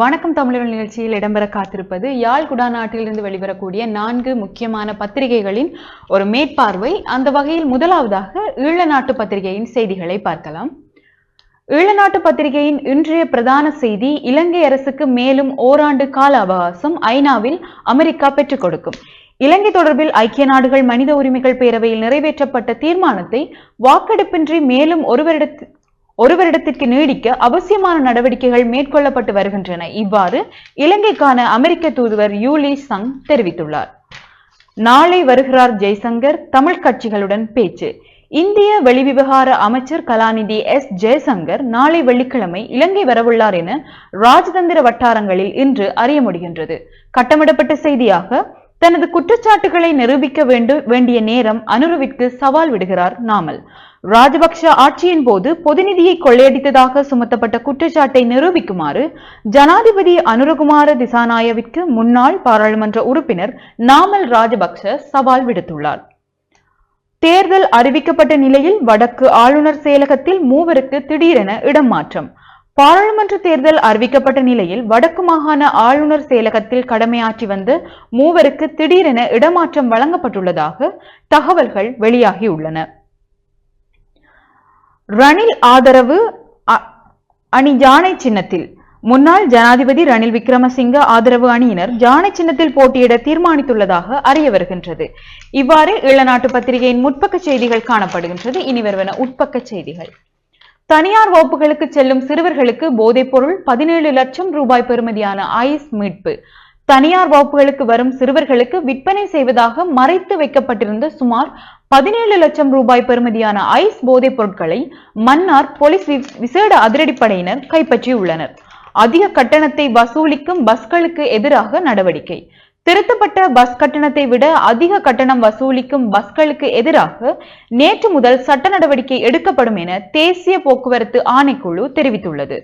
வணக்கம் தமிழர் நிகழ்ச்சியில் இடம்பெற காத்திருப்பது யாழ் குடாநாட்டிலிருந்து வெளிவரக்கூடிய நான்கு முக்கியமான பத்திரிகைகளின் ஒரு மேற்பார்வை. அந்த வகையில் முதலாவதாக ஈழநாட்டு பத்திரிகையின் செய்திகளை பார்க்கலாம். ஈழநாட்டு பத்திரிகையின் இன்றைய பிரதான செய்தி இலங்கை அரசுக்கு மேலும் ஓராண்டு கால அவகாசம் ஐநாவில் அமெரிக்கா பெற்றுக் கொடுக்கும். இலங்கை தொடர்பில் ஐக்கிய நாடுகள் மனித உரிமைகள் பேரவையில் நிறைவேற்றப்பட்ட தீர்மானத்தை வாக்கெடுப்பின்றி மேலும் ஒரு ஒரு வருடத்திற்கு நீடிக்க அவசியமான நடவடிக்கைகள் மேற்கொள்ளப்பட்டு வருகின்றன. இவ்வாறு இலங்கைக்கான அமெரிக்க தூதுவர் யூலி சங் தெரிவித்துள்ளார். நாளை வருகிறார் ஜெய்சங்கர் தமிழ் கட்சிகளுடன் பேச்சு. இந்திய வெளிவிவகார அமைச்சர் கலாநிதி எஸ். ஜெயசங்கர் நாளை வெள்ளிக்கிழமை இலங்கை வரவுள்ளார் என ராஜதந்திர வட்டாரங்களில் இன்று அறிய முடிகின்றது. கட்டமிடப்பட்ட செய்தியாக தனது குற்றச்சாட்டுகளை நிரூபிக்க வேண்டும் வேண்டிய நேரம் அனுருவிற்கு சவால் விடுகிறார் நாமல். ராஜபக்ஷ ஆட்சியின் போது பொதுநிதியை கொள்ளையடித்ததாக சுமத்தப்பட்ட குற்றச்சாட்டை நிரூபிக்குமாறு ஜனாதிபதி அனுரகுமார திசாநாயவிற்கு முன்னாள் பாராளுமன்ற உறுப்பினர் நாமல் ராஜபக்ஷ சவால் விடுத்துள்ளார். தேர்தல் அறிவிக்கப்பட்ட நிலையில் வடக்கு ஆளுநர் செயலகத்தில் மூவருக்கு திடீரென இடம் மாற்றம். பாராளுமன்ற தேர்தல் அறிவிக்கப்பட்ட நிலையில் வடக்கு மாகாண ஆளுநர் செயலகத்தில் கடமையாற்றி வந்த மூவருக்கு திடீரென இடமாற்றம் வழங்கப்பட்டுள்ளதாக தகவல்கள் வெளியாகியுள்ளன. ரணில் ஆதரவு அணி ஜானை சின்னத்தில். முன்னாள் ஜனாதிபதி ரணில் விக்ரமசிங்க ஆதரவு அணியினர் ஜானை சின்னத்தில் போட்டியிட தீர்மானித்துள்ளதாக அறிய வருகின்றது. இவ்வாறு இளநாட்டு பத்திரிகையின் முற்பக்க செய்திகள் காணப்படுகின்றது. இனி வருவன உட்பக்க செய்திகள். தனியார் வகுப்புகளுக்கு செல்லும் சிறுவர்களுக்கு போதைப்பொருள் பதினேழு லட்சம் ரூபாய் பெறுமதியான ஐஸ் மீட்பு. தனியார் வகுப்புகளுக்கு வரும் சிறுவர்களுக்கு விற்பனை செய்வதாக மறைத்து வைக்கப்பட்டிருந்த சுமார் பதினேழு லட்சம் ரூபாய் பெறுமதியான ஐஸ் போதைப் பொருட்களை மன்னார் போலீஸ் வி- விசேட அதிரடிப்படையினர் கைப்பற்றியுள்ளனர். அதிக கட்டணத்தை வசூலிக்கும் பஸ்களுக்கு எதிராக நடவடிக்கை. திருத்தப்பட்ட பஸ் கட்டணத்தை விட அதிக கட்டணம் வசூலிக்கும் பஸ்களுக்கு எதிராக நேற்று முதல் சட்ட நடவடிக்கை எடுக்கப்படும் என தேசிய போக்குவரத்து ஆணைக்குழு தெரிவித்துள்ளது.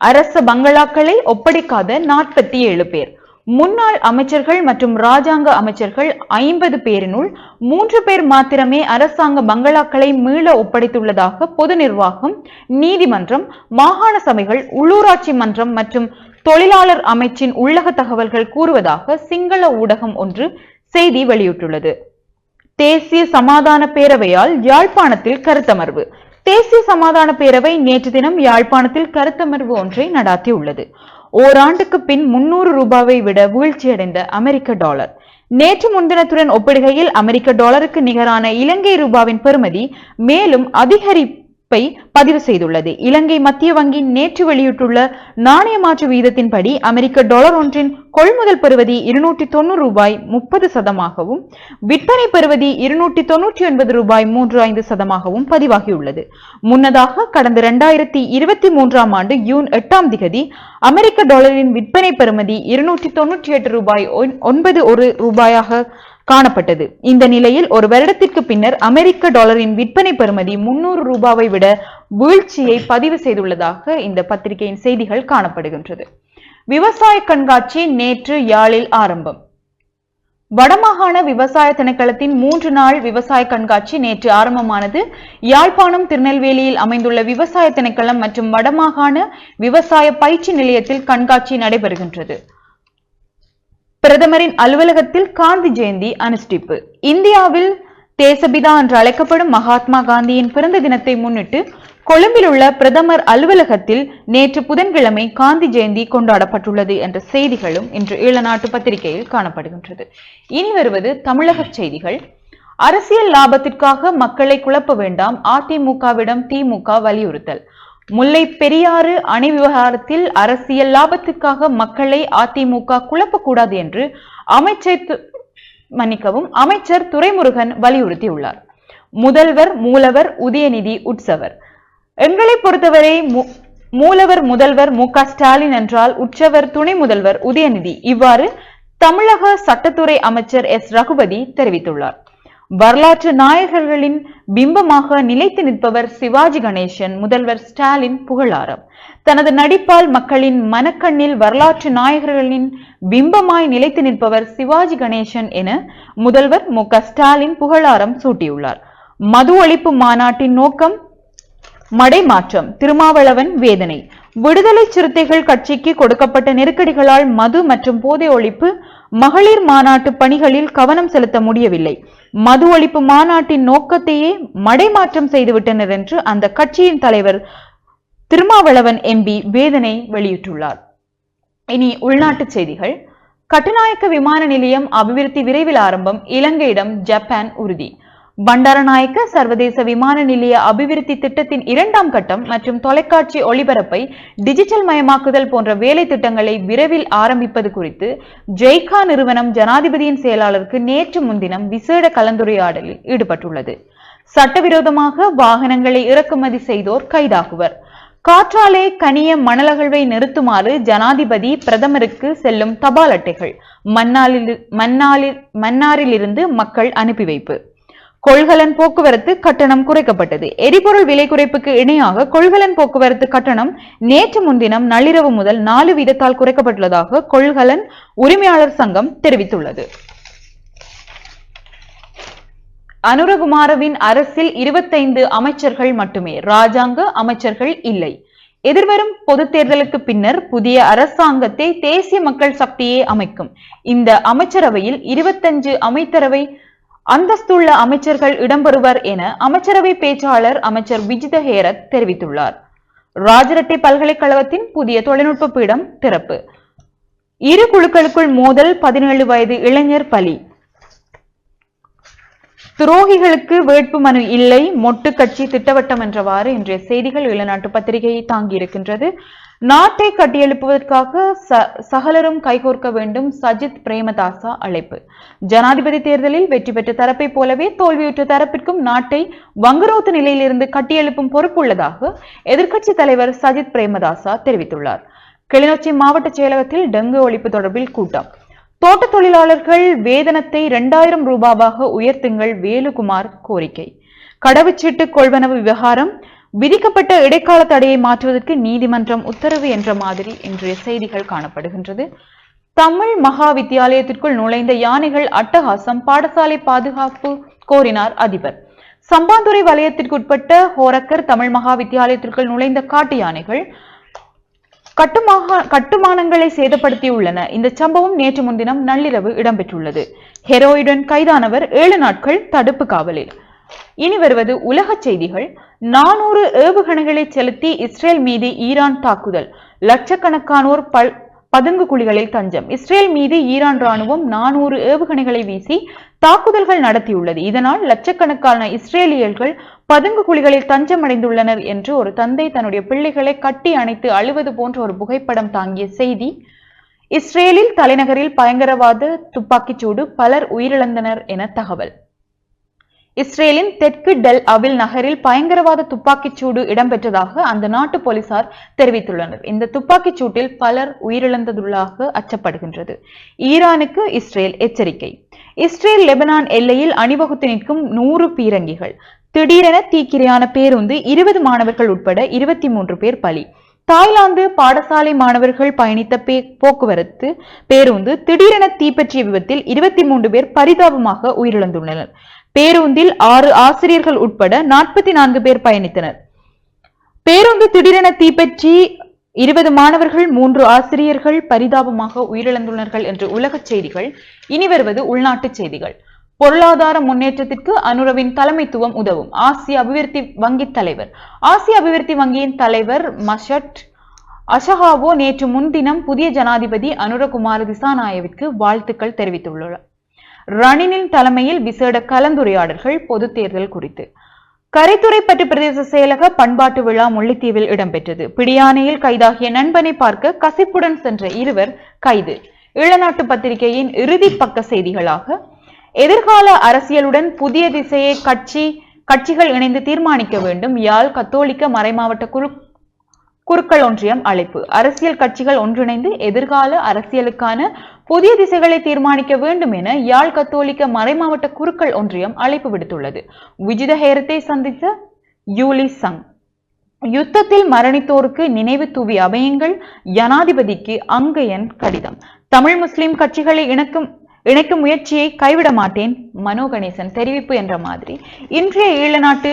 அரச பங்களாக்களை ஒப்படைக்காத நாற்பத்தி ஏழு பேர் முன்னாள் அமைச்சர்கள் மற்றும் ராஜாங்க அமைச்சர்கள் ஐம்பது பேரினுள் மூன்று பேர் மாத்திரமே அரசாங்க பங்களாக்களை மீள ஒப்படைத்துள்ளதாக பொது நிர்வாகம் நீதிமன்றம் மாகாண சபைகள் உள்ளூராட்சி மன்றம் மற்றும் தொழிலாளர் அமைச்சின் உள்ளக தகவல்கள் கூறுவதாக சிங்கள ஊடகம் ஒன்று செய்தி வெளியிட்டுள்ளது. தேசிய சமாதான பேரவையால் யாழ்ப்பாணத்தில் கருத்தமர்வு. தேசிய சமாதான பேரவை நேற்று தினம் யாழ்ப்பாணத்தில் கருத்தமர்வு ஒன்றை நடாத்தியுள்ளது. ஓராண்டுக்கு பின் முன்னூறு ரூபாவை விட வீழ்ச்சியடைந்த அமெரிக்க டாலர். நேற்று முன்தினத்துடன் ஒப்பிடுகையில் அமெரிக்க டாலருக்கு நிகரான இலங்கை ரூபாவின் பெறுமதி மேலும் அதிகரி பதிவு செய்துள்ளது. இலங்கை மத்திய வங்கி நேற்று வெளியிட்டுள்ள நாணய மாற்று வீதத்தின்படி அமெரிக்க டாலர் ஒன்றின் கொள்முதல் பருவதி இருநூற்றி தொண்ணூறு ரூபாய் முப்பது சதமாகவும் விற்பனை பருவதி இருநூற்றி தொன்னூற்றி ஒன்பது ரூபாய் மூன்று ஐந்து சதமாகவும் பதிவாகியுள்ளது. முன்னதாக கடந்த இரண்டாயிரத்தி இருபத்தி மூன்றாம் ஆண்டு ஜூன் எட்டாம் திகதி அமெரிக்க டாலரின் விற்பனை பெறுமதி இருநூற்றி தொன்னூற்றி எட்டு ரூபாய் ஒன்பது ஒரு ரூபாயாக காணப்பட்டது. இந்த நிலையில் ஒரு வருடத்திற்கு பின்னர் அமெரிக்க டாலரின் விற்பனை பெறுமதி முன்னூறு ரூபாவை விட வீழ்ச்சியை பதிவு செய்துள்ளதாக இந்த பத்திரிகையின் செய்திகள் காணப்படுகின்றது. விவசாய கண்காட்சி நேற்று யாழில் ஆரம்பம். வடமாகாண விவசாய திணைக்களத்தின் மூன்று நாள் விவசாய கண்காட்சி நேற்று ஆரம்பமானது. யாழ்ப்பாணம் திருநெல்வேலியில் அமைந்துள்ள விவசாய திணைக்களம் மற்றும் வடமாகாண விவசாய பயிற்சி நிலையத்தில் கண்காட்சி நடைபெறுகின்றது. பிரதமரின் அலுவலகத்தில் காந்தி ஜெயந்தி அனுஷ்டிப்பு. இந்தியாவில் தேசபிதா என்று அழைக்கப்படும் மகாத்மா காந்தியின் பிறந்த தினத்தை முன்னிட்டு கொழும்பில் உள்ள பிரதமர் அலுவலகத்தில் நேற்று புதன்கிழமை காந்தி ஜெயந்தி கொண்டாடப்பட்டுள்ளது என்ற செய்திகளும் இன்று ஈழநாட்டு பத்திரிகையில் காணப்படுகின்றது. இனி வருவது தமிழக செய்திகள். அரசியல் லாபத்திற்காக மக்களை குழப்ப வேண்டாம். அதிமுகவிடம் திமுக வலியுறுத்தல். முல்லை பெரியாறு அணை விவகாரத்தில் அரசியல் லாபத்துக்காக மக்களை அதிமுக குழப்பக்கூடாது என்று அமைச்சர் து- மன்னிக்கவும் அமைச்சர் துரைமுருகன் வலியுறுத்தியுள்ளார். முதல்வர் மூலவர் உதயநிதி உற்சவர் எங்களை பொறுத்தவரை மூலவர் முதல்வர் மு ஸ்டாலின் என்றால் உற்சவர் துணை முதல்வர் உதயநிதி. இவ்வாறு தமிழக சட்டத்துறை அமைச்சர் எஸ். ரகுபதி தெரிவித்துள்ளார். வரலாற்று நாயகர்களின் பிம்பமாக நிலைத்து நிற்பவர் சிவாஜி கணேசன் முதல்வர் ஸ்டாலின் புகழாரம். தனது நடிப்பால் மக்களின் மனக்கண்ணில் வரலாற்று நாயகர்களின் பிம்பமாய் நிலைத்து நிற்பவர் சிவாஜி கணேசன் என முதல்வர் மு க ஸ்டாலின் புகழாரம் சூட்டியுள்ளார். மது ஒழிப்பு மாநாட்டின் நோக்கம் மடைமாற்றம் திருமாவளவன் வேதனை. விடுதலை சிறுத்தைகள் கட்சிக்கு கொடுக்கப்பட்ட நெருக்கடிகளால் மது மற்றும் போதை ஒழிப்பு மகளிர் மாநாட்டு பணிகளில் கவனம் செலுத்த முடியவில்லை. மது ஒழிப்பு மாநாட்டின் நோக்கத்தையே மடைமாற்றம் செய்துவிட்டனர் என்று அந்த கட்சியின் தலைவர் திருமாவளவன் எம்பி வேதனை வெளியிட்டுள்ளார். இனி உள்நாட்டு செய்திகள். கட்டுநாயக்க விமான நிலையம் அபிவிருத்தி விரைவில் ஆரம்பம். இலங்கையிடம் ஜப்பான் உறுதி. பண்டாரநாயக்க சர்வதேச விமான நிலைய அபிவிருத்தி திட்டத்தின் இரண்டாம் கட்டம் மற்றும் தொலைக்காட்சி ஒளிபரப்பை டிஜிட்டல் மயமாக்குதல் போன்ற வேலை திட்டங்களை விரைவில் ஆரம்பிப்பது குறித்து ஜெய்கா நிறுவனம் ஜனாதிபதியின் செயலாளருக்கு நேற்று முன்தினம் விசேட கலந்துரையாடலில் ஈடுபட்டுள்ளது. சட்டவிரோதமாக வாகனங்களை இறக்குமதி செய்தோர் கைதாகுவர். காற்றாலே கனிய மணலகழ்வை நிறுத்துமாறு ஜனாதிபதி பிரதமருக்கு செல்லும் தபால் அட்டைகள் மன்னாலில் மன்னாரிலிருந்து மக்கள் அனுப்பி வைப்பு. கொள்கலன் போக்குவரத்து கட்டணம் குறைக்கப்பட்டது. எரிபொருள் விலை குறைப்புக்கு இணையாக கொள்கலன் போக்குவரத்து கட்டணம் நேற்று முன்தினம் நள்ளிரவு முதல் நாலு வீதத்தால் குறைக்கப்பட்டுள்ளதாக கொள்கலன் உரிமையாளர் சங்கம் தெரிவித்துள்ளது. அனுரகுமாரவின் அரசில் இருபத்தைந்து அமைச்சர்கள் மட்டுமே. ராஜாங்க அமைச்சர்கள் இல்லை. எதிர்வரும் பொதுத் தேர்தலுக்கு பின்னர் புதிய அரசாங்கத்தை தேசிய மக்கள் சக்தியே அமைக்கும். இந்த அமைச்சரவையில் இருபத்தஞ்சு அமைச்சரவை அந்தஸ்துள்ள அமைச்சர்கள் இடம்பெறுவர் என அமைச்சரவை பேச்சாளர் அமைச்சர் விஜித ஹேரத் தெரிவித்துள்ளார். ராஜரட்டை பல்கலைக்கழகத்தின் புதிய தொழில்நுட்ப பீடம் திறப்பு. இரு குழுக்களுக்குள் மோதல் பதினேழு வயது இளைஞர் பலி. துரோகிகளுக்கு வேட்புமனு இல்லை மொட்டு கட்சி திட்டவட்டம் என்றவாறு இன்றைய செய்திகள் இளநாட்டு பத்திரிகையை தாங்கியிருக்கின்றது. நாட்டை கட்டியெழுப்புவதற்காக ச- சகலரும் கைகோர்க்க வேண்டும் சஜித் பிரேமதாசா அழைப்பு. ஜனாதிபதி தேர்தலில் வெற்றி பெற்ற தரப்பை போலவே தோல்வியுற்ற தரப்பிற்கும் நாட்டை வங்குரோத்து நிலையிலிருந்து கட்டியெழுப்பும் பொறுப்புள்ளதாக எதிர்க்கட்சி தலைவர் சஜித் பிரேமதாசா தெரிவித்துள்ளார். கிளிநொச்சி மாவட்ட செயலகத்தில் டெங்கு ஒழிப்பு தொடர்பில் கூட்டம். தோட்ட தொழிலாளர்கள் வேதனத்தை இரண்டாயிரம் ரூபாவாக உயர்த்துங்கள் வேலுகுமார் கோரிக்கை. கடவுச்சீட்டு கொள்வனவு விவகாரம் விதிக்கப்பட்ட இடைக்கால தடையை மாற்றுவதற்கு நீதிமன்றம் உத்தரவு என்ற மாதிரி இன்றைய செய்திகள் காணப்படுகின்றது. தமிழ் மகா வித்தியாலயத்திற்குள் நுழைந்த யானைகள் அட்டகாசம் பாடசாலை பாதுகாப்பு கோரினார் அதிபர். சம்பாந்துறை வலயத்திற்குட்பட்ட ஹோரக்கர் தமிழ் மகா வித்தியாலயத்திற்குள் நுழைந்த காட்டு யானைகள் கட்டுமாக கட்டுமானங்களை சேதப்படுத்தியுள்ளன. இந்த சம்பவம் நேற்று முன்தினம் நள்ளிரவு இடம்பெற்றுள்ளது. ஹெரோயுடன் கைதானவர் ஏழு நாட்கள் தடுப்பு காவலில். இனி வருவது உலக செய்திகள். நானூறு ஏவுகணைகளை செலுத்தி இஸ்ரேல் மீது ஈரான் தாக்குதல். லட்சக்கணக்கானோர் பல் பதுங்கு குழிகளில் தஞ்சம். இஸ்ரேல் மீது ஈரான் ராணுவம் நானூறு ஏவுகணைகளை வீசி தாக்குதல்கள் நடத்தியுள்ளது. இதனால் லட்சக்கணக்கான இஸ்ரேலியர்கள் பதுங்கு குழிகளில் தஞ்சமடைந்துள்ளனர் என்று ஒரு தந்தை தன்னுடைய பிள்ளைகளை கட்டி அணைத்து அழுவது போன்ற ஒரு புகைப்படம் தாங்கிய செய்தி. இஸ்ரேலில் தலைநகரில் பயங்கரவாத துப்பாக்கிச்சூடு பலர் உயிரிழந்தனர் என தகவல். இஸ்ரேலின் தெற்கு டெல் அவில் நகரில் பயங்கரவாத துப்பாக்கிச் சூடு இடம்பெற்றதாக அந்த நாட்டு போலீசார் தெரிவித்துள்ளனர். இந்த துப்பாக்கிச் சூட்டில் பலர் உயிரிழந்ததுள்ளாக அச்சப்படுகின்றது. ஈரானுக்கு இஸ்ரேல் எச்சரிக்கை. இஸ்ரேல் லெபனான் எல்லையில் அணிவகுத்து நிற்கும் நூறு பீரங்கிகள் திடீரென தீக்கிரையான பேருந்து இருபது மாணவர்கள் உட்பட இருபத்தி மூன்று பேர் பலி. தாய்லாந்து பாடசாலை மாணவர்கள் பயணித்த பே போக்குவரத்து பேருந்து திடீரென தீப்பற்றிய விபத்தில் இருபத்தி மூன்று பேர் பரிதாபமாக உயிரிழந்துள்ளனர். பேருந்தில் ஆறு ஆசிரியர்கள் உட்பட நாற்பத்தி நான்கு பேர் பயணித்தனர். பேருந்து திடீரென தீப்பற்றி இருபது மாணவர்கள் மூன்று ஆசிரியர்கள் பரிதாபமாக உயிரிழந்துள்ளனர் என்று உலக செய்திகள் இனி வருவது உள்நாட்டு செய்திகள். பொருளாதார முன்னேற்றத்திற்கு அனுரவின் தலைமைத்துவம் உதவும். ஆசிய அபிவிருத்தி வங்கி தலைவர். ஆசிய அபிவிருத்தி வங்கியின் தலைவர் மஷட் அஷஹாவோ நேற்று முன்தினம் புதிய ஜனாதிபதி அனுரகுமார திசாநாயவிற்கு வாழ்த்துக்கள் தெரிவித்துள்ளார். ரணினின் தலைமையில் விசேட கலந்துரையாடல்கள் பொது தேர்தல் குறித்து. கரைத்துறை கரைத்துறைப்பட்டு பிரதேச செயலக பண்பாட்டு விழா முல்லைத்தீவில் இடம்பெற்றது. பிடியானையில் கைதாகிய நண்பனை பார்க்க கசிப்புடன் சென்ற இருவர் கைது. ஈழநாட்டு பத்திரிகையின் இறுதி பக்க செய்திகளாக எதிர்கால அரசியலுடன் புதிய திசையை கட்சி கட்சிகள் இணைந்து தீர்மானிக்க வேண்டும். யாழ் கத்தோலிக்க மறைமாவட்ட குழு குருக்கள் ஒன்றியம் அழைப்பு. அரசியல் கட்சிகள் ஒன்றிணைந்து எதிர்கால அரசியலுக்கான புதிய திசைகளை தீர்மானிக்க வேண்டும் என யாழ் கத்தோலிக்க மறைமாவட்ட குருக்கள் ஒன்றியம் அழைப்பு விடுத்துள்ளது. விஜித ஹேரத்தை சந்தித்த யூலி சங். யுத்தத்தில் மரணித்தோருக்கு நினைவு தூவி அபயங்கள் ஜனாதிபதிக்கு அங்கையன் கடிதம். தமிழ் முஸ்லிம் கட்சிகளை இணக்கும் இணைக்கும் முயற்சியை கைவிட மாட்டேன் மனோ கணேசன் தெரிவிப்பு என்ற மாதிரி. இன்றைய ஈழநாட்டு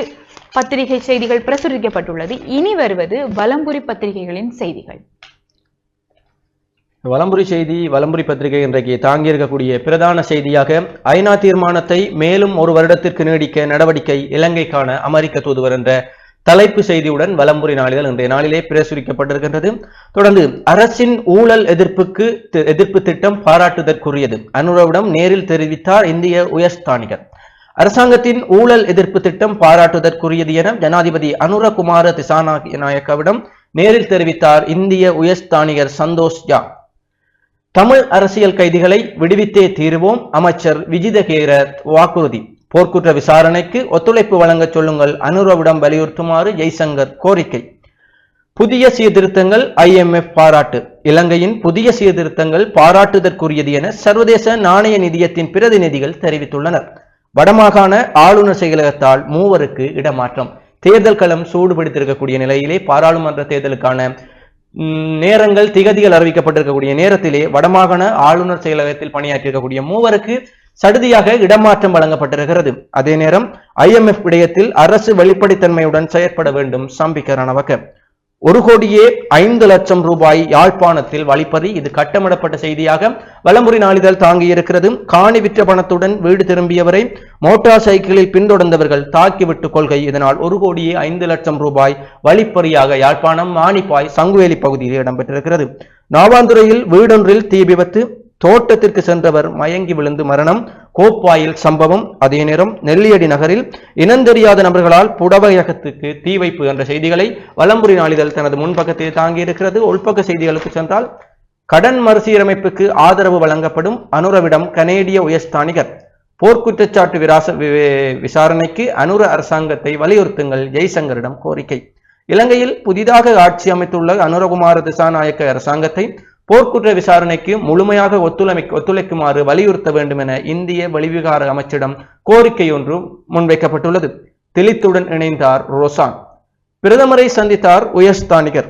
பத்திரிகை செய்திகள் பிரசுரிக்கப்பட்டுள்ளது. இனி வருவது வலம்புரி பத்திரிகைகளின் செய்திகள். வலம்புரி செய்தி வலம்புரி பத்திரிகை இன்றைக்கு தாங்கியிருக்கக்கூடிய பிரதான செய்தியாக ஐநா தீர்மானத்தை மேலும் ஒரு வருடத்திற்கு நீடிக்க நடவடிக்கை இலங்கைக்கான அமெரிக்க தூதுவர் என்ற தலைப்பு செய்தியுடன் வலம்புரி நாளிதழ் இன்றைய நாளிலே பிரசுரிக்கப்பட்டிருக்கின்றது. தொடர்ந்து அரசின் ஊழல் எதிர்ப்புக்கு எதிர்ப்பு திட்டம் பாராட்டுதற்குரியது. அனுரவிடம் நேரில் தெரிவித்தார் இந்திய உயர்ஸ்தானிகர். அரசாங்கத்தின் ஊழல் எதிர்ப்பு திட்டம் பாராட்டுதற்குரியது என ஜனாதிபதி அனுரகுமார திசாநாயக்கவிடம் நேரில் தெரிவித்தார் இந்திய உயர்ஸ்தானிகர் சந்தோஷ் ஜா. தமிழ் அரசியல் கைதிகளை விடுவித்தே தீருவோம் அமைச்சர் விஜிதகேரத் வாக்குறுதி. போர்க்குற்ற விசாரணைக்கு ஒத்துழைப்பு வழங்க சொல்லுங்கள். அனுரவிடம் வலியுறுத்துமாறு ஜெய்சங்கர் கோரிக்கை. புதிய சீர்திருத்தங்கள் ஐஎம்எஃப் பாராட்டு. இலங்கையின் புதிய சீர்திருத்தங்கள் பாராட்டுதற்குரியது என சர்வதேச நாணய நிதியத்தின் பிரதிநிதிகள் தெரிவித்துள்ளனர். வடமாகாண ஆளுநர் செயலகத்தால் மூவருக்கு இடமாற்றம். தேர்தல் களம் சூடுபிடித்திருக்கக்கூடிய நிலையிலே பாராளுமன்ற தேர்தலுக்கான நேரங்கள் திகதிகள் அறிவிக்கப்பட்டிருக்கக்கூடிய நேரத்திலே வடமாகாண ஆளுநர் செயலகத்தில் பணியாற்றியிருக்கக்கூடிய மூவருக்கு சடுதியாக இடமாற்றம் வழங்கப்பட்டிருக்கிறது. அதே நேரம் ஐஎம்எஃப் விடயத்தில் அரசு வெளிப்படைத்தன்மையுடன் செயற்பட வேண்டும் சம்பிக்க ரணவக்க ஒரு கோடியே ஐந்து லட்சம் ரூபாய் யாழ்ப்பாணத்தில் வழிப்பறி இது கட்டமிடப்பட்ட செய்தியாக வலம்புரி நாளிதழ் தாங்கியிருக்கிறது. காணி விற்ற பணத்துடன் வீடு திரும்பியவரை மோட்டார் சைக்கிளில் பின்தொடர்ந்தவர்கள் தாக்கிவிட்டு கொள்கை. இதனால் ஒரு கோடியே ஐந்து லட்சம் ரூபாய் வழிப்பறியாக யாழ்ப்பாணம் மானிப்பாய் சங்குவேலி பகுதியில் இடம்பெற்றிருக்கிறது. நாவாந்துறையில் வீடொன்றில் தீ விபத்து தோட்டத்திற்கு சென்றவர் மயங்கி விழுந்து மரணம். கோப்பாயில் சம்பவம். அதே நேரம் நெல்லியடி நகரில் இனந்தெரியாத நபர்களால் புடவையகத்துக்கு தீ வைப்பு என்ற செய்திகளை வலம்புரி நாளிதழ் தனது முன்பக்கத்தில் தாங்கியிருக்கிறது. உள்பக்க செய்திகளுக்கு சென்றால் கடன் மறுசீரமைப்புக்கு ஆதரவு வழங்கப்படும் அனுரவிடம் கனேடிய உயர்ஸ்தானிகர். போர்க்குற்றச்சாட்டு விராச வி- விசாரணைக்கு அனுர அரசாங்கத்தை வலியுறுத்துங்கள் ஜெய்சங்கரிடம் கோரிக்கை. இலங்கையில் புதிதாக ஆட்சி அமைத்துள்ள அனுரகுமார திசாநாயக்க அரசாங்கத்தை போர்க்குற்ற விசாரணைக்கு முழுமையாக ஒத்துழைமை ஒத்துழைக்குமாறு வலியுறுத்த வேண்டும் என இந்திய வெளிவிகார அமைச்சிடம் கோரிக்கை ஒன்று முன்வைக்கப்பட்டுள்ளது. திலித்துடன் இணைந்தார் ரோசான். பிரதமரை சந்தித்தார் உயர்ஸ்தானிகர்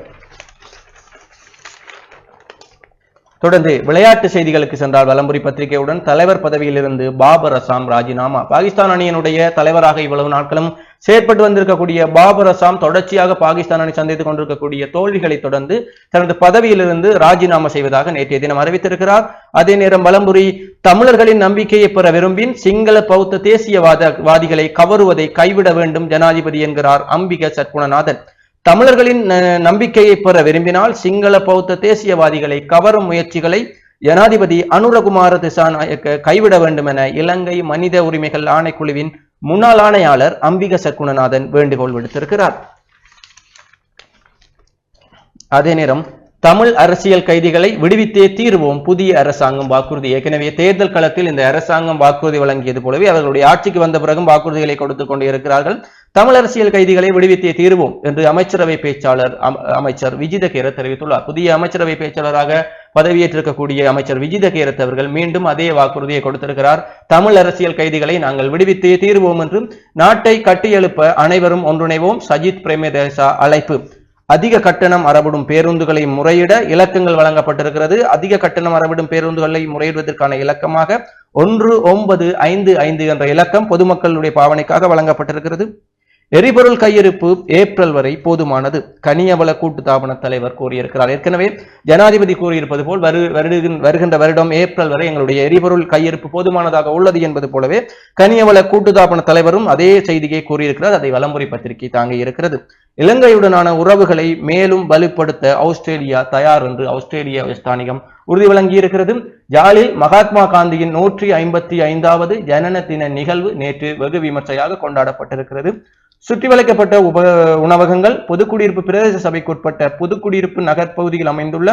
தொடர்ந்து விளையாட்டு செய்திகளுக்கு சென்றால் வலம்புரி பத்திரிகையுடன் தலைவர் பதவியிலிருந்து பாபர் அசாம் ராஜினாமா. பாகிஸ்தான் அணியினுடைய தலைவராக இவ்வளவு நாட்களும் செயற்பட்டு வந்திருக்கக்கூடிய பாபர் அசாம் தொடர்ச்சியாக பாகிஸ்தான் அணி சந்தித்துக் கொண்டிருக்கக்கூடிய தோல்விகளை தொடர்ந்து தனது பதவியிலிருந்து ராஜினாமா செய்வதாக நேற்றைய தினம் அறிவித்திருக்கிறார். அதே நேரம் வலம்புரி தமிழர்களின் நம்பிக்கையை பெற விரும்பின் சிங்கள பௌத்த தேசியவாத வாதிகளை கவருவதை கைவிட வேண்டும் ஜனாதிபதி என்கிறார் அம்பிக சற்குணநாதன். தமிழர்களின் நம்பிக்கையை பெற விரும்பினால் சிங்கள பௌத்த தேசியவாதிகளை கவரும் முயற்சிகளை ஜனாதிபதி அனுரகுமார திசாநாயக்க கைவிட வேண்டும் என இலங்கை மனித உரிமைகள் ஆணைக்குழுவின் முன்னாள் ஆணையாளர் அம்பிக சற்குணநாதன் வேண்டுகோள் விடுத்திருக்கிறார். அதே நேரம் தமிழ் அரசியல் கைதிகளை விடுவித்தே தீர்வோம் புதிய அரசாங்கம் வாக்குறுதி. ஏற்கனவே தேர்தல் களத்தில் இந்த அரசாங்கம் வாக்குறுதி வழங்கியது போலவே அவர்களுடைய ஆட்சிக்கு வந்த பிறகும் வாக்குறுதிகளை கொடுத்துக் கொண்டு இருக்கிறார்கள். தமிழ் அரசியல் கைதிகளை விடுவித்தே தீர்வோம் என்று அமைச்சரவை பேச்சாளர் அமைச்சர் விஜித கேரத் தெரிவித்துள்ளார். புதிய அமைச்சரவை பேச்சாளராக பதவியேற்றிருக்கக்கூடிய அமைச்சர் விஜித கேரத் அவர்கள் மீண்டும் அதே வாக்குறுதியை கொடுத்திருக்கிறார். தமிழ் அரசியல் கைதிகளை நாங்கள் விடுவித்தே தீர்வோம் என்றும் நாட்டை கட்டியெழுப்ப அனைவரும் ஒன்றிணைவோம். சஜித் பிரேமதேசா அழைப்பு. அதிக கட்டணம் அறவிடும் பேருந்துகளை முறையிட இலக்கங்கள் வழங்கப்பட்டிருக்கிறது. அதிக கட்டணம் அறவிடும் பேருந்துகளை முறையிடுவதற்கான இலக்கமாக ஒன்று ஒன்பது ஐந்து ஐந்து என்ற இலக்கம் பொதுமக்களுடைய பாவனைக்காக வழங்கப்பட்டிருக்கிறது. எரிபொருள் கையிருப்பு ஏப்ரல் வரை போதுமானது. கனியவள கூட்டு தாபன தலைவர் கூறியிருக்கிறார். ஏற்கனவே ஜனாதிபதி கூறியிருப்பது போல் வரு வருகின்ற வருகின்ற வருடம் ஏப்ரல் வரை எங்களுடைய எரிபொருள் கையிருப்பு போதுமானதாக உள்ளது என்பது போலவே கனியவள கூட்டு தாபன தலைவரும் அதே செய்தியை கூறியிருக்கிறார். அதை வலம்புரி பத்திரிகை தாங்கி இருக்கிறது. இலங்கையுடனான உறவுகளை மேலும் வலுப்படுத்த ஆஸ்திரேலியா தயார் என்று ஆஸ்திரேலிய ஸ்தானிகம் உறுதி வழங்கியிருக்கிறது. ஜாலில் மகாத்மா காந்தியின் நூற்றி ஐம்பத்தி ஐந்தாவது ஜனன தின நிகழ்வு நேற்று வெகு விமர்சையாக கொண்டாடப்பட்டிருக்கிறது. சுற்றி வளைக்கப்பட்ட உப உணவகங்கள் பொதுக்குடியிருப்பு பிரதேச சபைக்குட்பட்ட பொதுக்குடியிருப்பு நகர்ப்பகுதியில் அமைந்துள்ள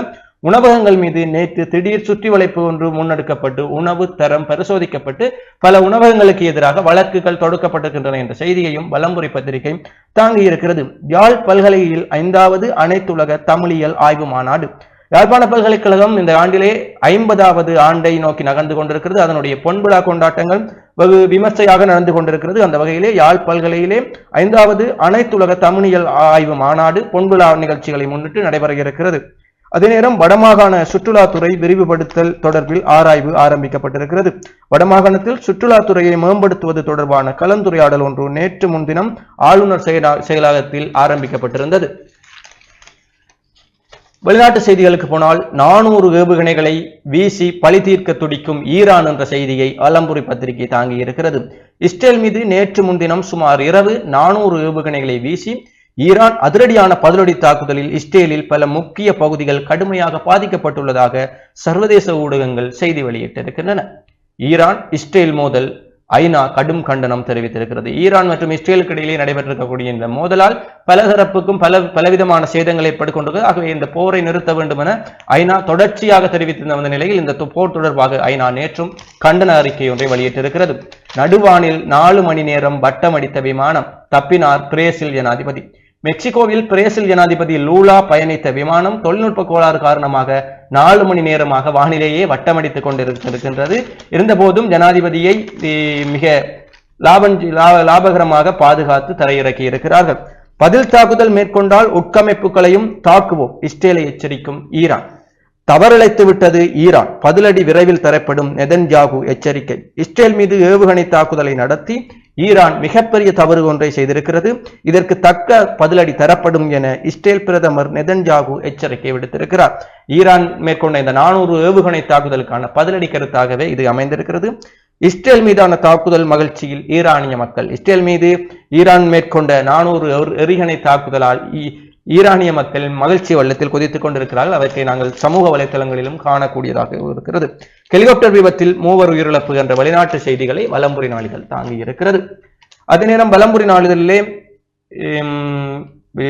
உணவகங்கள் மீது நேற்று திடீர் சுற்றி வளைப்பு ஒன்று முன்னெடுக்கப்பட்டு உணவு தரம் பரிசோதிக்கப்பட்டு பல உணவகங்களுக்கு எதிராக வழக்குகள் தொடுக்கப்பட்டிருக்கின்றன என்ற செய்தியையும் வலம்புரை பத்திரிகை தாங்கியிருக்கிறது. யாழ் பல்கலையில் ஐந்தாவது அனைத்துலக தமிழியல் ஆய்வு மாநாடு. யாழ்ப்பாண பல்கலைக்கழகம் இந்த ஆண்டிலே ஐம்பதாவது ஆண்டை நோக்கி நகர்ந்து கொண்டிருக்கிறது. அதனுடைய பொன்விழா கொண்டாட்டங்கள் வெகு விமர்சையாக நடந்து கொண்டிருக்கிறது. அந்த வகையிலே யாழ் பல்கலையிலே ஐந்தாவது அனைத்துலக தமிழியல் ஆய்வு மாநாடு பொன்விழா நிகழ்ச்சிகளை முன்னிட்டு நடைபெற இருக்கிறது அதே நேரம் வடமாகாண சுற்றுலாத்துறை விரிவுபடுத்தல் தொடர்பில் ஆராய்வு ஆரம்பிக்கப்பட்டிருக்கிறது. வடமாகாணத்தில் சுற்றுலாத்துறையை மேம்படுத்துவது தொடர்பான கலந்துரையாடல் ஒன்று நேற்று முன்தினம் ஆளுநர் செயலா- செயலகத்தில் ஆரம்பிக்கப்பட்டிருந்தது. வெளிநாட்டு செய்திகளுக்கு போனால் நானூறு ஏவுகணைகளை வீசி பழி தீர்க்க துடிக்கும் ஈரான் என்ற செய்தியை அலம்புரி பத்திரிகை தாங்கி இருக்கிறது. இஸ்ரேல் மீது நேற்று முன்தினம் சுமார் இரவு நானூறு ஏவுகணைகளை வீசி ஈரான் அதிரடியான பதிலடி தாக்குதலில் இஸ்ரேலில் பல முக்கிய பகுதிகள் கடுமையாக பாதிக்கப்பட்டுள்ளதாக சர்வதேச ஊடகங்கள் செய்தி வெளியிட்டிருக்கின்றன. ஈரான் இஸ்ரேல் மோதல் ஐநா கடும் கண்டனம் தெரிவித்திருக்கிறது. ஈரான் மற்றும் இஸ்ரேலுக்கு இடையிலே நடைபெற்றிருக்கக்கூடிய இந்த மோதலால் பல தரப்புக்கும் பல பலவிதமான சேதங்களை ஏற்பட்டுக்கொண்டது ஆகவே இந்த போரை நிறுத்த வேண்டும் என ஐநா தொடர்ச்சியாக தெரிவித்திருந்த வந்த நிலையில் இந்த போர் தொடர்பாக ஐநா நேற்றும் கண்டன அறிக்கை ஒன்றை வெளியிட்டிருக்கிறது. நடுவானில் நாலு மணி நேரம் வட்டமடித்த விமானம் தப்பினார் பிரேசில் ஜனாதிபதி. மெக்சிகோவில் பிரேசில் ஜனாதிபதி லூலா பயணித்த விமானம் தொழில்நுட்ப கோளாறு காரணமாக நாலு மணி நேரமாக வானிலேயே வட்டமடித்துக் கொண்டிருக்கின்றது இருந்தபோதும் ஜனாதிபதியை மிக லாபகரமாக பாதுகாத்து தரையிறக்கி இருக்கிறார்கள். பதில் தாக்குதல் மேற்கொண்டால் உட்கமைப்புகளையும் தாக்குவோம் இஸ்ரேலை எச்சரிக்கும் ஈரான். தவறிழைத்து விட்டது ஈரான். பதிலடி விரைவில் தரப்படும் நெதன்யாகு எச்சரிக்கை. இஸ்ரேல் மீது ஏவுகணை தாக்குதலை நடத்தி ஈரான் மிகப்பெரிய தவறு ஒன்றை செய்திருக்கிறது. இதற்கு தக்க பதிலடி தரப்படும் என இஸ்ரேல் பிரதமர் நெதன்ஜாகு எச்சரிக்கை விடுத்திருக்கிறார். ஈரான் மேற்கொண்ட இந்த நானூறு ஏவுகணை தாக்குதலுக்கான பதிலடி கருத்தாகவே இது அமைந்திருக்கிறது. இஸ்ரேல் மீதான தாக்குதல் மகிழ்ச்சியில் ஈரானிய மக்கள். இஸ்ரேல் மீது ஈரான் மேற்கொண்ட நானூறு எரிகணை தாக்குதலால் ஈரானிய மக்கள் மகிழ்ச்சி வெள்ளத்தில் குதித்துக் கொண்டிருக்கிறார்கள். அவற்றை நாங்கள் சமூக வலைத்தளங்களிலும் காணக்கூடியதாக இருக்கிறது. ஹெலிகாப்டர் விபத்தில் மூவர் உயிரிழப்பு என்ற வெளிநாட்டு செய்திகளை வலம்புரி நாளிதழ் தாங்கி இருக்கிறது அதே நேரம் வலம்புரி நாளிதழிலே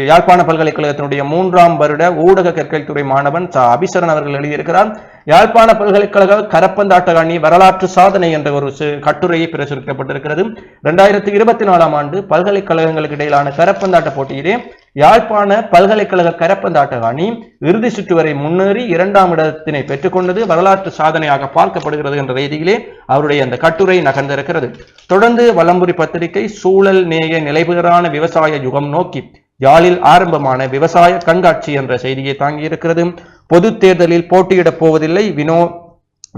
யாழ்ப்பாண பல்கலைக்கழகத்தினுடைய மூன்றாம் வருட ஊடக கற்கைத்துறை மாணவன் ச. அபிசரன் அவர்கள் எழுதியிருக்கிறார். யாழ்ப்பாண பல்கலைக்கழக கரப்பந்தாட்டகாணி வரலாற்று சாதனை என்ற ஒரு கட்டுரையை பிரசுரிக்கப்பட்டிருக்கிறது. இரண்டாயிரத்தி இருபத்தி நாலாம் ஆண்டு பல்கலைக்கழகங்களுக்கு இடையிலான கரப்பந்தாட்ட போட்டியிலே யாழ்ப்பாண பல்கலைக்கழக கரப்பந்தாட்டகாணி இறுதி சுற்று வரை முன்னேறி இரண்டாம் இடத்தினை பெற்றுக்கொண்டது வரலாற்று சாதனையாக பார்க்கப்படுகிறது என்ற ரீதியிலே அவருடைய அந்த கட்டுரை நகர்ந்திருக்கிறது. தொடர்ந்து வலம்புரி பத்திரிகை சூழல் நேய நிலைபெறான விவசாய யுகம் நோக்கி யாழில் ஆரம்பமான விவசாய கண்காட்சி என்ற செய்தியை தாங்கியிருக்கிறது. பொது தேர்தலில் போட்டியிடப் போவதில்லை. வினோ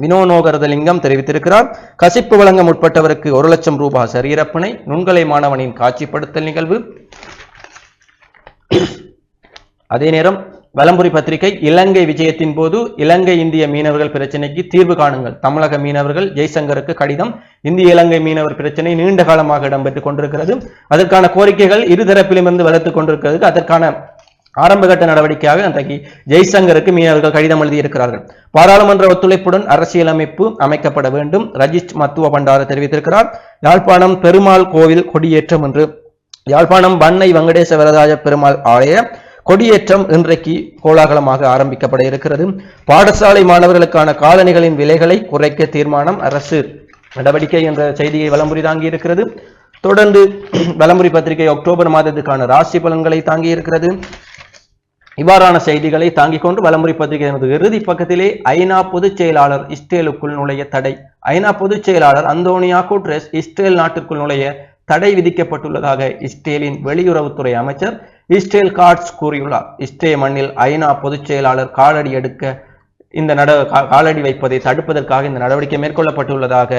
வினோனோகரதலிங்கம் தெரிவித்திருக்கிறார். கசிப்பு வழங்க முற்பட்டவருக்கு ஒரு லட்சம் ரூபாய் சரீரப்பனை நுண்கலை மாணவனின் காட்சிப்படுத்தல் நிகழ்வு. அதே நேரம் வலம்புரி பத்திரிகை இலங்கை விஜயத்தின் போது இலங்கை இந்திய மீனவர்கள் பிரச்சனைக்கு தீர்வு காணுங்கள். தமிழக மீனவர்கள் ஜெய்சங்கருக்கு கடிதம். இந்திய இலங்கை மீனவர் பிரச்சனை நீண்ட காலமாக இடம்பெற்றுக் கொண்டிருக்கிறது. அதற்கான கோரிக்கைகள் இருதரப்பிலுமிருந்து வளர்த்துக் கொண்டிருக்கிறது. அதற்கான ஆரம்பகட்ட நடவடிக்கையாக அன்றைக்கு ஜெய்சங்கருக்கு மீனவர்கள் கடிதம் எழுதியிருக்கிறார்கள். பாராளுமன்ற ஒத்துழைப்புடன் அரசியலமைப்பு அமைக்கப்பட வேண்டும் ரஜித் மத்துவ பண்டார தெரிவித்திருக்கிறார். யாழ்ப்பாணம் பெருமாள் கோவில் கொடியேற்றம் என்று யாழ்ப்பாணம் பண்ணை வெங்கடேச வரதாஜ பெருமாள் ஆலய கொடியேற்றம் இன்றைக்கு கோலாகலமாக ஆரம்பிக்கப்பட இருக்கிறது. பாடசாலை மாணவர்களுக்கான காலணிகளின் விலைகளை குறைக்க தீர்மானம் அரசு நடவடிக்கை என்ற செய்தியை வலம்புரி தாங்கி இருக்கிறது. தொடர்ந்து வலம்புரி பத்திரிகை அக்டோபர் மாதத்துக்கான ராசி பலன்களை தாங்கி இருக்கிறது. இவ்வாறான செய்திகளை தாங்கிக் கொண்டு வலமுறை பத்திரிகை எனது இறுதி பக்கத்திலே ஐநா பொதுச் செயலாளர் இஸ்ரேலுக்குள் நுழைய தடை. ஐநா பொதுச் செயலாளர் அந்தோனியா குட்ரெஸ் இஸ்ரேல் நாட்டிற்குள் நுழைய தடை விதிக்கப்பட்டுள்ளதாக இஸ்ரேலின் வெளியுறவுத்துறை அமைச்சர் இஸ்ரேல் காட்ஸ் கூறியுள்ளார். இஸ்ரேல் மண்ணில் ஐநா பொதுச் செயலாளர் காலடி எடுக்க இந்த நட காலடி வைப்பதை தடுப்பதற்காக இந்த நடவடிக்கை மேற்கொள்ளப்பட்டுள்ளதாக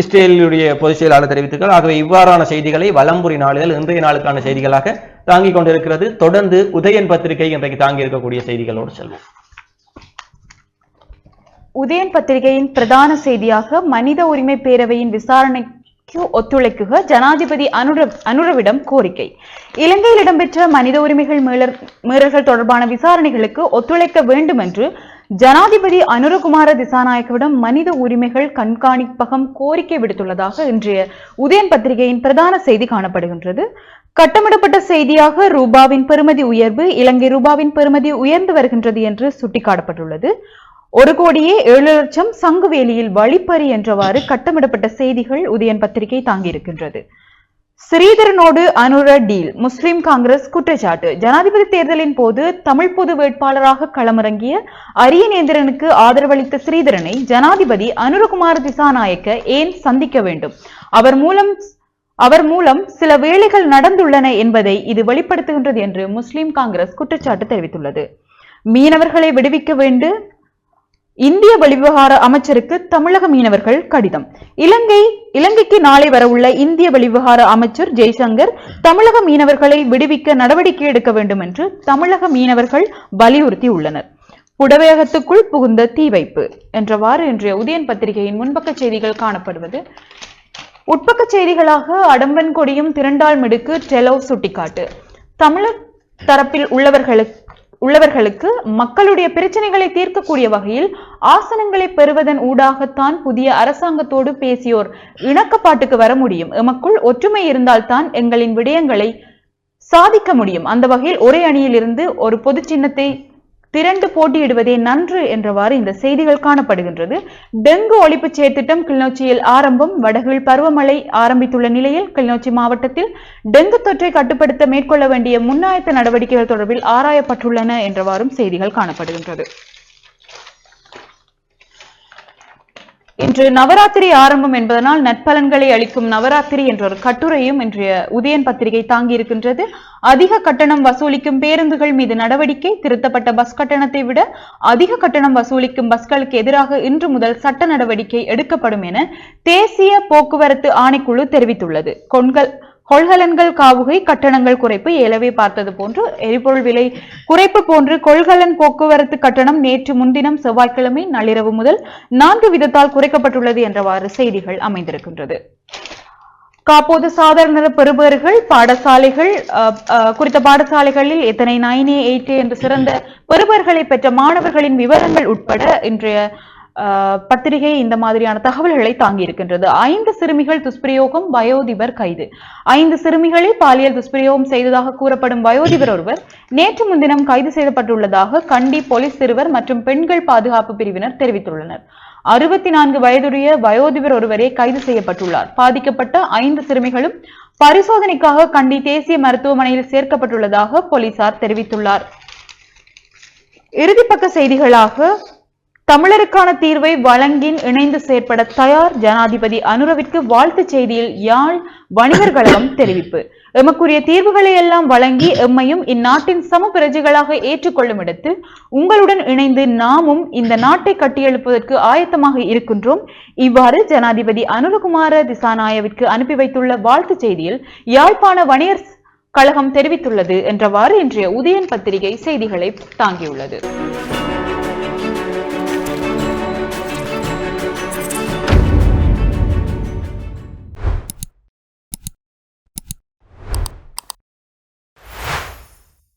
இஸ்ரேலுடைய பொதுச் செயலாளர் தெரிவித்தார்கள் ஆகவே இவ்வாறான செய்திகளை வலம்புரி நாளிதழ் இன்றைய நாளுக்கான செய்திகளாக தாங்கிக் கொண்டிருக்கிறது. தொடர்ந்து உதயன் பத்திரிகை இன்றைக்கு தாங்கி இருக்கக்கூடிய செய்திகளோடு செல்வோம். உதயன் பத்திரிகையின் பிரதான செய்தியாக மனித உரிமை பேரவையின் விசாரணைக்கு ஒத்துழைக்குக ஜனாதிபதி அனுர அனுரவிடம் கோரிக்கை. இலங்கையில் இடம்பெற்ற மனித உரிமைகள் மீறல்கள் தொடர்பான விசாரணைகளுக்கு ஒத்துழைக்க வேண்டும் என்று ஜனாதிபதி அனுரகுமார திசாநாயக்கவிடம் மனித உரிமைகள் கண்காணிப்பகம் கோரிக்கை விடுத்துள்ளதாக இன்றைய உதயன் பத்திரிகையின் பிரதான செய்தி காணப்படுகின்றது. கட்டமிடப்பட்ட செய்தியாக ரூபாவின் பெறுமதி உயர்வு இலங்கை ரூபாவின் பெறுமதி உயர்ந்து வருகின்றது என்று சுட்டிக்காட்டப்பட்டுள்ளது. ஒரு கோடியே ஏழு லட்சம் சங்குவேலியில் வழிப்பறி என்றவாறு கட்டமிடப்பட்ட செய்திகள் உதயன் பத்திரிகை தாங்கியிருக்கின்றது. ஸ்ரீதரனோடு அனுர டீல் முஸ்லிம் காங்கிரஸ் குற்றச்சாட்டு. ஜனாதிபதி தேர்தலின் போது தமிழ் பொது வேட்பாளராக களமிறங்கிய அரியநேந்திரனுக்கு ஆதரவளித்த ஸ்ரீதரனை ஜனாதிபதி அனுரகுமார் திசாநாயக்க ஏன் சந்திக்க வேண்டும்? அவர் மூலம் அவர் மூலம் சில வேலைகள் நடந்துள்ளன என்பதை இது வெளிப்படுத்துகின்றது என்று முஸ்லிம் காங்கிரஸ் குற்றச்சாட்டு தெரிவித்துள்ளது. மீனவர்களை விடுவிக்க வேண்டும் இந்திய வெளிவிவகார அமைச்சருக்கு தமிழக மீனவர்கள் கடிதம். இலங்கை இலங்கைக்கு நாளை வரவுள்ள இந்திய வெளிவிவகார அமைச்சர் ஜெய்சங்கர் தமிழக மீனவர்களை விடுவிக்க நடவடிக்கை எடுக்க வேண்டும் என்று தமிழக மீனவர்கள் வலியுறுத்தி உள்ளனர் புடவையகத்துக்குள் புகுந்த தீ வைப்பு என்றவாறு இன்றைய உதயன் பத்திரிகையின் முன்பக்க செய்திகள் காணப்படுவது. உட்பக்க செய்திகளாக அடம்பன் கொடியும் திரண்டாள் மிடுக்கு டெலோ சுட்டிக்காட்டு. தமிழர் தரப்பில் உள்ளவர்களுக்கு உள்ளவர்களுக்கு மக்களுடைய பிரச்சனைகளை தீர்க்கக்கூடிய வகையில் ஆசனங்களை பெறுவதன் ஊடாகத்தான் புதிய அரசாங்கத்தோடு பேசியோர் இணக்கப்பாட்டுக்கு வர முடியும். எமக்குள் ஒற்றுமை இருந்தால்தான் எங்களின் விடயங்களை சாதிக்க முடியும். அந்த வகையில் ஒரே அணியில் இருந்து ஒரு பொது சின்னத்தை திரண்டு போட்டியிடுவதே நன்று என்றவாறு இந்த செய்திகள் காணப்படுகின்றது. டெங்கு ஒழிப்பு செயற்திட்டம் கிளிநொச்சியில் ஆரம்பம். வடகில் பருவமழை ஆரம்பித்துள்ள நிலையில் கிளிநொச்சி மாவட்டத்தில் டெங்கு தொற்றை கட்டுப்படுத்த மேற்கொள்ள வேண்டிய முன்னாயத்த நடவடிக்கைகள் தொடர்பில் ஆராயப்பட்டுள்ளன என்றவாறும் செய்திகள் காணப்படுகின்றது. இன்று நவராத்திரி ஆரம்பம் என்பதனால் நற்பலன்களை அளிக்கும் நவராத்திரி என்ற ஒரு கட்டுரையும் இன்றைய உதயன் பத்திரிகை தாங்கி இருக்கின்றது அதிக கட்டணம் வசூலிக்கும் பேருந்துகள் மீது நடவடிக்கை திருத்தப்பட்ட பஸ் கட்டணத்தை விட அதிக கட்டணம் வசூலிக்கும் பஸ்களுக்கு எதிராக இன்று முதல் சட்ட நடவடிக்கை எடுக்கப்படும் என தேசிய போக்குவரத்து ஆணைக்குழு தெரிவித்துள்ளது. கொண்கள் கொள்கலன்கள் காவுகை கட்டணங்கள் குறைப்பு ஏலவே பார்த்தது போன்று எரிபொருள் விலை குறைப்பு போன்று கொள்கலன் போக்குவரத்து கட்டணம் நேற்று முன்தினம் செவ்வாய்க்கிழமை நள்ளிரவு முதல் நான்கு விதத்தால் குறைக்கப்பட்டுள்ளது என்றவாறு செய்திகள் அமைந்திருக்கின்றது. காப்போது சாதாரண பெறுபவர்கள் பாடசாலைகள் அஹ், அஹ், குறித்த பாடசாலைகளில் எத்தனை நைனே எயிட்டே என்று சிறந்த பெறுபவர்களை பெற்ற மாணவர்களின் விவரங்கள் உட்பட இன்றைய பத்திரிகை இந்த மாதிரியான தகவல்களை தாங்கி இருக்கின்றது. ஐந்து சிறுமிகள் துஷ்பிரயோகம் வயோதிபர் கைது. ஐந்து சிறுமிகளை பாலியல் துஷ்பிரயோகம் செய்ததாக கூறப்படும் வயோதிபர் ஒருவர் நேற்று முன்தினம் கைது செய்யப்பட்டுள்ளதாக கண்டி போலீஸ் சிறுவர் மற்றும் பெண்கள் பாதுகாப்பு பிரிவினர் தெரிவித்துள்ளனர். அறுபத்தி நான்கு வயதுடைய வயோதிபர் ஒருவரே கைது செய்யப்பட்டுள்ளார். பாதிக்கப்பட்ட ஐந்து சிறுமிகளும் பரிசோதனைக்காக கண்டி தேசிய மருத்துவமனையில் சேர்க்கப்பட்டுள்ளதாக போலீசார் தெரிவித்துள்ளார். இறுதிப்பக்க செய்திகளாக தமிழருக்கான தீர்வை வழங்கின் இணைந்து செயற்பட தயார் ஜனாதிபதி அனுரவிற்கு வாழ்த்துச் செய்தியில் யாழ் வணிகர் கழகம் தெரிவிப்பு. எமக்குரிய தீர்வுகளை எல்லாம் வழங்கி எம்மையும் இந்நாட்டின் சம பிரஜைகளாக ஏற்றுக்கொள்ளும் இடத்தில் உங்களுடன் இணைந்து நாமும் இந்த நாட்டை கட்டியெழுப்பதற்கு ஆயத்தமாக இருக்கின்றோம். இவ்வாறு ஜனாதிபதி அனுரகுமார திசாநாயவிற்கு அனுப்பி வைத்துள்ள வாழ்த்துச் செய்தியில் யாழ்ப்பாண வணிகர் கழகம் தெரிவித்துள்ளது என்றவாறு இன்றைய உதயன் பத்திரிகை செய்திகளை தாங்கியுள்ளது.